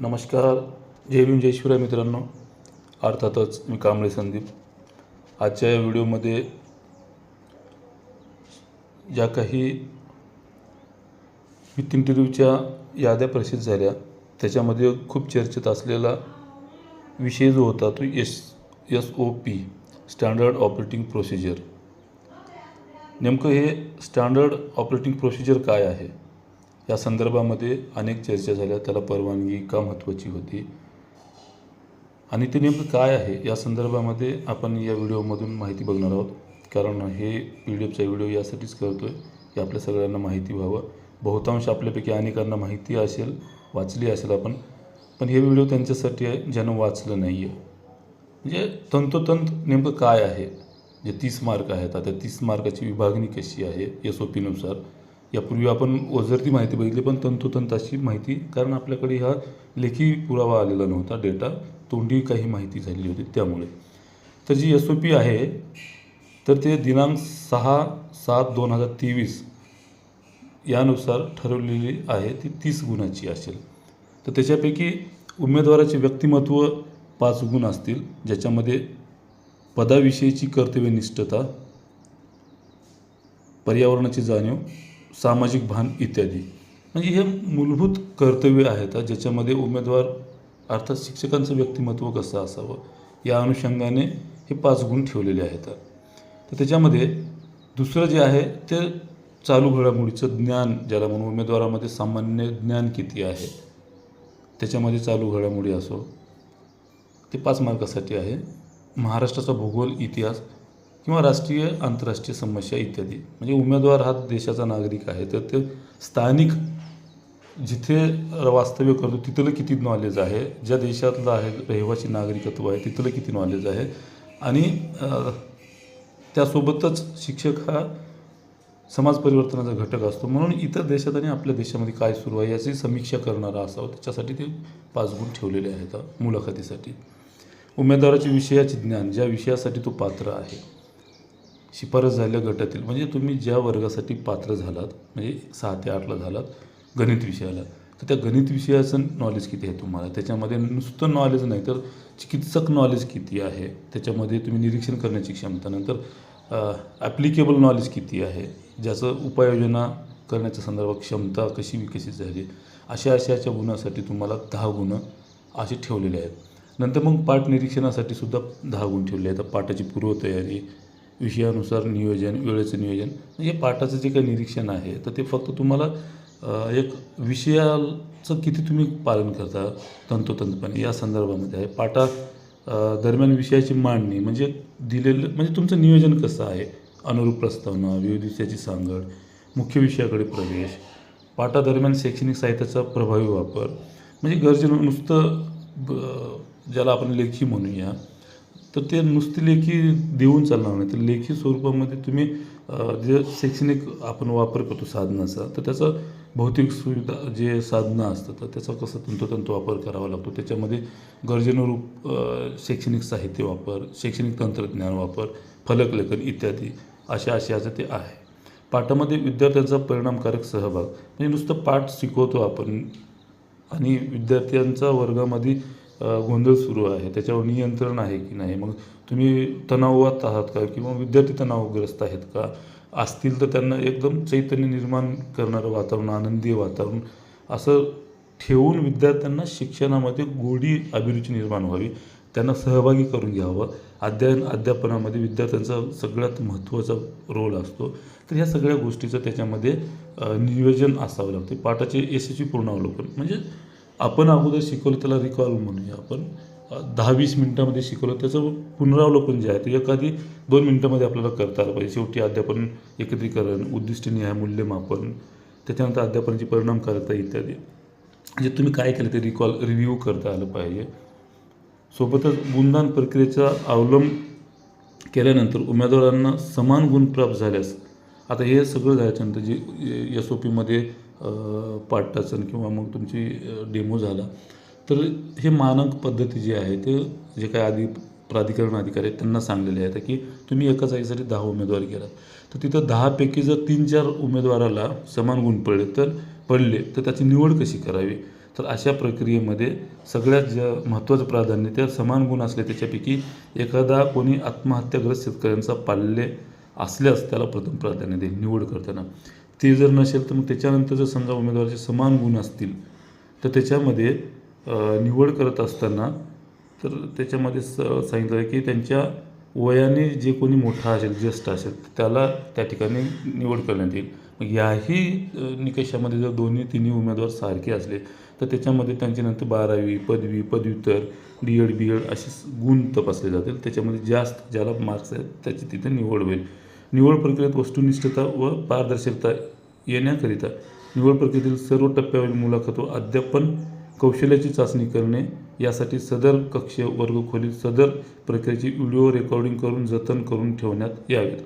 नमस्कार. जय भीम जय शिवराय मित्रांनो. अर्थातच मी कांबळे संदीप. आजच्या या व्हिडिओमध्ये ज्या काही वित्त इंटरव्ह्यूच्या याद्या प्रसिद्ध झाल्या त्याच्यामध्ये खूप चर्चेत असलेला विषय जो होता तो S S O P standard operating procedure नेमकं हे स्टँडर्ड ऑपरेटिंग प्रोसिजर काय आहे? या संदर्भामध्ये अनेक चर्चा झाल्या. त्याला परवानगी का महत्त्वाची होती? आणि ते नेमकं काय आहे? या संदर्भामध्ये आपण या व्हिडिओमधून माहिती बघणार आहोत. कारण हे पी डी एफचा व्हिडिओ यासाठीच करतो आहे की आपल्या सगळ्यांना माहिती व्हावं. बहुतांश आपल्यापैकी अनेकांना माहिती असेल वाचली असेल आपण. पण हे व्हिडिओ त्यांच्यासाठी आहे ज्यानं वाचलं नाही आहे म्हणजे तंतोतंत नेमकं काय आहे? जे तीस मार्क आहेत. आता तीस मार्काची विभागणी कशी आहे? एस ओ पीनुसार यापूर्वी आपण ओझरती माहिती बघितली पण तंतोतंत अशी माहिती कारण आपल्याकडे हा लेखी पुरावा आलेला नव्हता डेटा तोंडी काही माहिती झालेली होती त्यामुळे. तर जी एस ओ पी आहे तर ते दिनांक सहा सात दोन हजार तेवीस यानुसार ठरवलेली आहे ती तीस गुणाची असेल. तर त्याच्यापैकी उमेदवाराचे व्यक्तिमत्व पाच गुण असतील ज्याच्यामध्ये पदाविषयीची कर्तव्यनिष्ठता पर्यावरणाची जाणीव सामाजिक भान इत्यादी. म्हणजे हे मूलभूत कर्तव्य आहेत ज्याच्यामध्ये उमेदवार अर्थात शिक्षकांचं व्यक्तिमत्व कसं असावं या अनुषंगाने हे पाच गुण ठेवलेले आहेत तर त्याच्यामध्ये दुसरं जे आहे ते चालू घडामोडीचं ज्ञान ज्याला म्हणून उमेदवारामध्ये सामान्य ज्ञान किती आहे त्याच्यामध्ये चालू घडामोडी असो ते पाच मार्कासाठी आहे. महाराष्ट्राचा भूगोल इतिहास किंवा राष्ट्रीय आंतरराष्ट्रीय समस्या इत्यादी. म्हणजे उमेदवार हा देशाचा नागरिक आहे तर ते स्थानिक जिथे वास्तव्य करतो तिथलं किती नॉलेज आहे ज्या देशातलं आहे रहिवासी नागरिकत्व आहे तिथलं किती नॉलेज आहे. आणि त्यासोबतच शिक्षक हा समाज परिवर्तनाचा घटक असतो. म्हणून इतर देशात आणि आपल्या देशामध्ये काय सुरू आहे याची समीक्षा करणारा असावं. त्याच्यासाठी ते पाच गुण ठेवलेले आहेत मुलाखतीसाठी. उमेदवाराचे विषयाचे ज्ञान ज्या विषयासाठी तो पात्र आहे. शिफारस झालेल्या गटातील म्हणजे तुम्ही ज्या वर्गासाठी पात्र झालात म्हणजे सहा ते आठला झालात गणित विषयाला तर त्या गणित विषयाचं नॉलेज किती आहे तुम्हाला? त्याच्यामध्ये नुसतं नॉलेज नाही तर चिकित्सक नॉलेज किती आहे? त्याच्यामध्ये तुम्ही निरीक्षण करण्याची क्षमता नंतर ॲप्लिकेबल नॉलेज किती आहे? ज्याचं उपाययोजना करण्याच्या संदर्भात क्षमता कशी विकसित झाली? अशा अशाच्या गुणासाठी तुम्हाला दहा गुणं असे ठेवलेले आहेत. नंतर मग पाठ निरीक्षणासाठी सुद्धा दहा गुण ठेवले आहेत. पाठाची पूर्वतयारी विषयानुसार नियोजन वेळेचं नियोजन म्हणजे पाठाचं जे काही निरीक्षण आहे तर ते फक्त तुम्हाला एक विषयाचं किती तुम्ही पालन करता तंतोतंतपणे या संदर्भामध्ये आहे. पाठा दरम्यान विषयाची मांडणी म्हणजे दिलेलं म्हणजे तुमचं नियोजन कसं आहे? अनुरूप प्रस्तावना विविध विषयाची सांगड मुख्य विषयाकडे प्रवेश पाठादरम्यान शैक्षणिक साहित्याचा प्रभावी वापर म्हणजे गरजेनं नुसतं ब- ज्याला आपण लेखी म्हणूया तर ते नुसती लेखी देऊन चालणार नाही. तर लेखी स्वरूपामध्ये तुम्ही जे शैक्षणिक आपण वापर करतो साधनाचा तर त्याचं भौतिक सुविधा जे साधनं असतं तर त्याचा कसं तंतोतंत वापर करावा लागतो? त्याच्यामध्ये गरजेनुरूप शैक्षणिक साहित्य वापर शैक्षणिक तंत्रज्ञान वापर फलकलेखन इत्यादी अशा आशयाचं ते आहे. पाठामध्ये विद्यार्थ्यांचा परिणामकारक सहभाग म्हणजे नुसतं पाठ शिकवतो आपण आणि विद्यार्थ्यांचा वर्गामध्ये गोंधळ सुरू आहे. त्याच्यावर नियंत्रण आहे की नाही? मग तुम्ही तणावात आहात का? किंवा विद्यार्थी तणावग्रस्त आहेत का? असतील तर त्यांना एकदम चैतन्य निर्माण करणारं वातावरण आनंदी वातावरण असं ठेवून विद्यार्थ्यांना शिक्षणामध्ये गोडी अभिरुची निर्माण व्हावी. त्यांना सहभागी करून घ्यावं. अध्ययन अध्यापनामध्ये विद्यार्थ्यांचा सगळ्यात महत्त्वाचा रोल असतो. तर ह्या सगळ्या गोष्टीचं त्याच्यामध्ये नियोजन असावं लागते. पाठाचे यशस्वी पूर्णावलोकन. म्हणजे आपण अगोदर शिकवलं त्याला रिकॉल म्हणूया आपण दहा वीस मिनटामध्ये शिकवलं. त्याचं पुनरावलोकन जे आहे ते एखादी दोन मिनटामध्ये आपल्याला करता आलं पाहिजे. शेवटी अध्यापन एकत्रीकरण उद्दिष्टनिहाय मूल्यमापन त्याच्यानंतर अध्यापनाची परिणामकारकता इत्यादी. म्हणजे तुम्ही काय केलं ते रिकॉल रिव्ह्यू करता आलं पाहिजे. सोबतच गुणदान प्रक्रियेचा अवलंब केल्यानंतर उमेदवारांना समान गुण प्राप्त झाल्यास आता हे सगळं झाल्याच्यानंतर जे एस ओ पीमध्ये पाठाचं किंवा मग तुमची डेमो झाला. तर हे मानक पद्धती जी आहे ते जे काय आधी प्राधिकरण अधिकारी आहेत त्यांना सांगलेले आहेत की तुम्ही एका जागेसाठी दहा उमेदवार केला. तर तिथं दहापैकी जर तीन चार उमेदवाराला समान गुण पडले तर पडले तर त्याची निवड कशी करावी? तर अशा प्रक्रियेमध्ये सगळ्यात ज महत्त्वाचं प्राधान्य त्या समान गुण असले त्याच्यापैकी एखादा कोणी आत्महत्याग्रस्त शेतकऱ्यांचा पाल्य असल्यास त्याला प्रथम प्राधान्य देईल निवड करताना. ते जर नसेल तर मग त्याच्यानंतर जर समजा उमेदवाराचे समान गुण असतील तर त्याच्यामध्ये निवड करत असताना तर त्याच्यामध्ये स सांगितलं आहे की त्यांच्या वयाने जे कोणी मोठा असेल ज्येष्ठ असेल त्याला त्या ठिकाणी निवड करण्यात येईल. मग याही निकषामध्ये जर दोन्ही तिन्ही उमेदवार सारखे असले तर त्याच्यामध्ये त्यांची नंतर बारावी पदवी पदव्युत्तर डी एड बी एड असे गुण तपासले जातील. त्याच्यामध्ये जास्त ज्याला मार्क्स आहेत त्याची तिथे निवड होईल. निवड प्रक्रियेत वस्तुनिष्ठता व पारदर्शकता येण्याकरिता निवड प्रक्रियेतील सर्व टप्प्यावरील मुलाखत व अद्यापन कौशल्याची चाचणी करणे यासाठी सदर कक्ष वर्गखोलीत सदर प्रक्रियेची व्हिडिओ रेकॉर्डिंग करून जतन करून ठेवण्यात यावेत.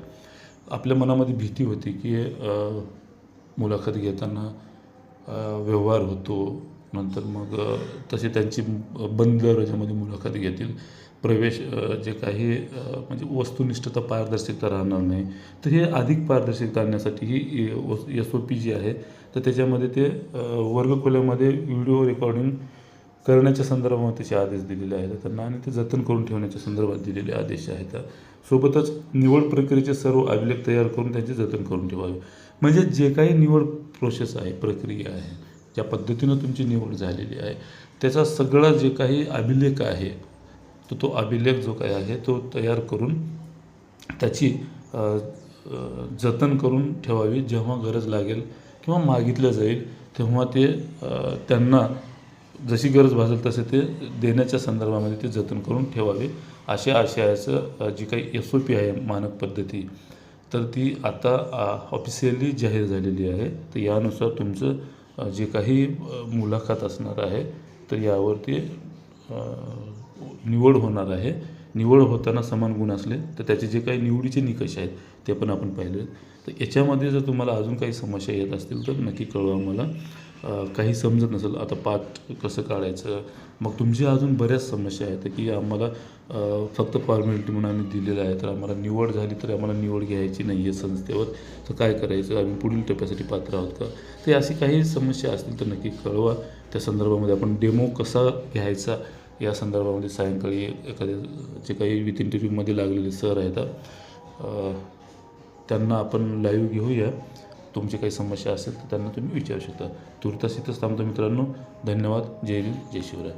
आपल्या मनामध्ये भीती होती की मुलाखत घेताना व्यवहार होतो नंतर मग तसे त्यांची बंद रजामध्ये मुलाखत घेतील. प्रवेश जे काही म्हणजे वस्तुनिष्ठता पारदर्शकता राहणार नाही. तर हे अधिक पारदर्शक करण्यासाठी ही एस ओ पी जी आहे. तर त्याच्यामध्ये ते वर्गखोल्यामध्ये व्हिडिओ रेकॉर्डिंग करण्याच्या संदर्भामध्ये त्याचे आदेश दिलेले आहेत. त्यांना आणि ते जतन करून ठेवण्याच्या संदर्भात दिलेले आदेश आहेत. सोबतच निवड प्रक्रियेचे सर्व अभिलेख तयार करून त्यांचे जतन करून ठेवावे. म्हणजे जे काही निवड प्रोसेस आहे प्रक्रिया आहे ज्या पद्धतीनं तुमची निवड झालेली आहे. त्याचा सगळा जे काही अभिलेख आहे तर तो अभिलेख जो काही आहे तो तयार करून त्याची जतन करून ठेवावी जेव्हा गरज लागेल किंवा मागितलं जाईल तेव्हा ते त्यांना जशी गरज भासेल तसे ते देण्याच्या संदर्भामध्ये ते जतन करून ठेवावे. अशा आशयाचं जी काही एस ओ पी आहे मानक पद्धती तर ती आता ऑफिशियली जाहीर झालेली आहे. तर यानुसार तुमचं जे काही मुलाखत असणार आहे तर यावरती निवड होणार आहे. निवड होताना समान गुण असले तर त्याचे जे काही निवडीचे निकष आहेत ते पण आपण पाहिले तर याच्यामध्ये जर तुम्हाला अजून काही समस्या येत असतील तर नक्की कळवा मला. काही समजत नसेल आता पाठ कसं काढायचं? मग तुमच्या अजून बऱ्याच समस्या आहेत की आम्हाला फक्त फॉर्मॅलिटी म्हणून आम्ही दिलेलं आहे तर आम्हाला निवड झाली तर आम्हाला निवड घ्यायची नाही आहे संस्थेवर. तर काय करायचं? आम्ही पुढील टप्प्यासाठी पात्र आहोत का? तर अशी काही समस्या असतील तर नक्की कळवा. त्या संदर्भामध्ये आपण डेमो कसा घ्यायचा? या संदर्भामध्ये सायंकाळी एखाद्या जे काही विथ इंटरव्ह्यूमध्ये लागलेले सर आहेत त्यांना आपण लाईव्ह घेऊया. तुमची काही समस्या असेल तर त्यांना तुम्ही विचारू शकता. तुर्तास इथंच थांबतो मित्रांनो. धन्यवाद. जय हिंद. जय शिवराय.